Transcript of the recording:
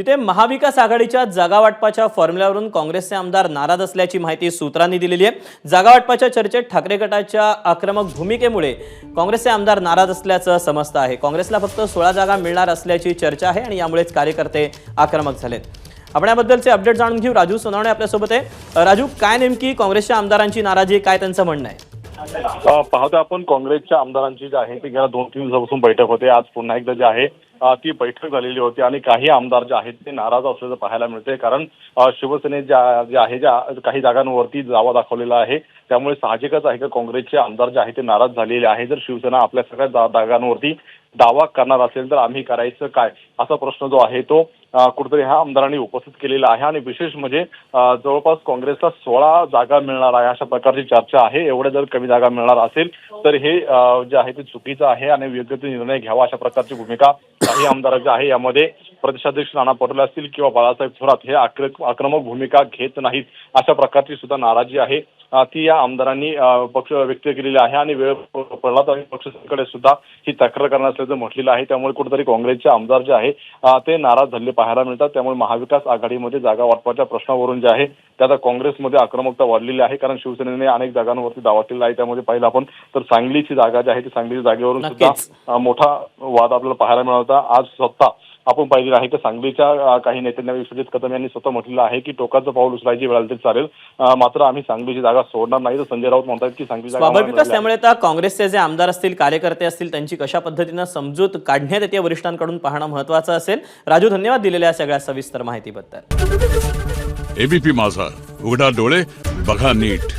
तिथे महाविकास आघाडीच्या जागावाटपाच्या फॉर्म्युल्यावरून काँग्रेसचे आमदार नाराज असल्याची माहिती सूत्रांनी दिलेली आहे. जागावाटपाच्या चर्चेत ठाकरे गटाच्या आक्रमक भूमिकेमुळे काँग्रेसचे आमदार नाराज असल्याचं समजतं आहे. काँग्रेसला फक्त सोळा जागा मिळणार असल्याची चर्चा आहे आणि यामुळेच कार्यकर्ते आक्रमक झालेत. आपण याबद्दलचे अपडेट जाणून घेऊ. राजू सोनावणे आपल्यासोबत आहे. राजू काय नेमकी काँग्रेसच्या आमदारांची नाराजी काय त्यांचं म्हणणं आहे? पाहतो आपण काँग्रेसच्या आमदारांची जी आहे ती गेल्या दोन तीन दिवसापासून बैठक होते. आज पुन्हा एकदा जी आहे ती बैठक झालेली होती आणि काही आमदार जे आहेत ते नाराज असल्याचं पाहायला मिळते कारण शिवसेने शिवसेनेत ज्या जे आहे ज्या काही जागांवरती दावा दाखवलेला आहे त्यामुळे साहजिकच आहे की काँग्रेसचे आमदार जे आहे ते नाराज झालेले आहे. जर शिवसेना आपल्या सगळ्या जागांवरती दावा करणार असेल तर आम्ही करायचं काय? असा प्रश्न जो आहे तो कुठेतरी ह्या आमदारांनी उपस्थित केलेला आहे आणि विशेष म्हणजे जवळपास काँग्रेसला सोळा जागा मिळणार आहे अशा प्रकारची चर्चा आहे. एवढ्या जर कमी जागा मिळणार असेल तर हे जे आहे ते चुकीचं आहे आणि योग्य ते निर्णय घ्यावा अशा प्रकारची भूमिका काही आमदारांची आहे. यामध्ये प्रदेशाध्यक्ष नाना पटोले असतील किंवा बाळासाहेब थोरात हे आक्र- आक्रमक भूमिका घेत नाहीत अशा प्रकारची सुद्धा नाराजी आहे. ती या आमदारांनी पक्ष व्यक्त केलेली आहे आणि वेळ पडला तर पक्षाकडे सुद्धा ही तक्रार करणार असल्याचं म्हटलेलं आहे. त्यामुळे कुठेतरी काँग्रेसचे आमदार जे आहे ते नाराज झालेले पाहायला मिळतात. त्यामुळे महाविकास आघाडीमध्ये जागा वाटपाच्या प्रश्नावरून जे आहे ते आता काँग्रेसमध्ये आक्रमकता वाढलेली आहे. कारण शिवसेनेने अनेक जागांवरती दावा केलेला आहे. त्यामध्ये पाहिलं आपण तर सांगलीची जागा जी आहे ती सांगलीच्या जागेवरून सुद्धा मोठा वाद आपल्याला पाहायला मिळाला होता. आज स्वतः आपण पाहिलेलं आहे. की सांगलीच्या काही नेत्यांना विश्वजित कदम यांनी स्वतः म्हटलेलं आहे की टोकाचं पाऊल उचलायची वेळ तरी चालेल. मात्र आम्ही सांगलीची जागा सोडणार नाही. तर संजय राऊत म्हणतात की सांगली स्वाभाविकच. त्यामुळे आता काँग्रेसचे जे आमदार असतील कार्यकर्ते असतील त्यांची कशा पद्धतीनं समजूत काढण्यात येते वरिष्ठांकडून पाहणं महत्वाचं असेल. राजू धन्यवाद दिलेल्या सगळ्या सविस्तर माहितीबद्दल. एबीपी माझा. उघडा डोळे बघा नीट.